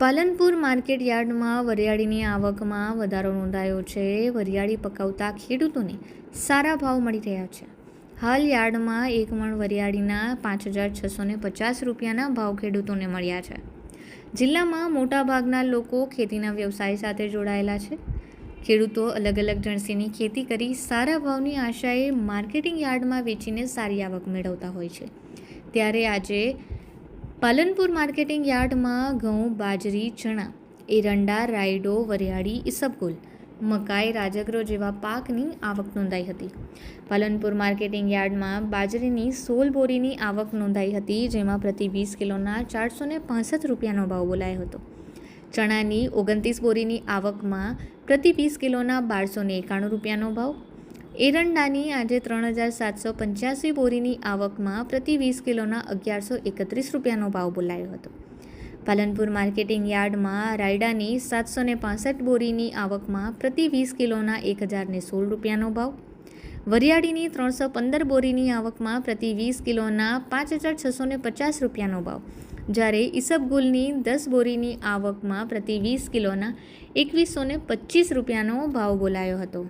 Palanpur market યાર્ડમાં વરિયાળીની આવકમાં વધારો નોંધાયો છે. વરિયાળી પકવતા ખેડૂતોને સારા ભાવ મળી રહ્યા છે. હાલ યાર્ડમાં એક મણ વરિયાળીના પાંચ હજાર છસો પચાસ રૂપિયાના ભાવ ખેડૂતોને મળ્યા છે. જિલ્લામાં મોટાભાગના લોકો ખેતીના વ્યવસાય સાથે જોડાયેલા છે. ખેડૂતો અલગ અલગ જણસીની ખેતી કરી સારા ભાવની આશાએ માર્કેટિંગ યાર્ડમાં વેચીને સારી આવક મેળવતા હોય છે. ત્યારે આજે પાલનપુર માર્કેટિંગ યાર્ડમાં ઘઉં, બાજરી, ચણા, એરંડા, રાયડો, વરિયાળી, ઈસબગુલ, મકાઈ, રાજગરો જેવા પાકની આવક નોંધાઈ હતી. પાલનપુર માર્કેટિંગ યાર્ડમાં બાજરીની સોળ બોરીની આવક નોંધાઈ હતી, જેમાં પ્રતિ વીસ કિલોના ચારસો ને પાસઠ રૂપિયાનો ભાવ બોલાયો હતો. ચણાની ઓગણત્રીસ બોરીની આવકમાં પ્રતિ વીસ કિલોના બારસો એકાણું રૂપિયાનો ભાવ એરંડાની આજે ત્રણ હજાર સાતસો પંચ્યાસી બોરીની આવકમાં પ્રતિ વીસ કિલોના અગિયારસો એકત્રીસ રૂપિયાનો ભાવ બોલાયો હતો. પાલનપુર માર્કેટિંગ યાર્ડમાં રાયડાની સાતસો ને બોરીની આવકમાં પ્રતિ વીસ કિલોના એક હજારને સોળ રૂપિયાનો ભાવ. વરિયાળીની ત્રણસો પંદર બોરીની આવકમાં પ્રતિ વીસ કિલોના પાંચ હજાર છસો ને પચાસ રૂપિયાનો ભાવ. જ્યારે ઈસબગુલની દસ બોરીની આવકમાં પ્રતિ વીસ કિલોના એકવીસો ને પચીસ રૂપિયાનો ભાવ બોલાયો હતો.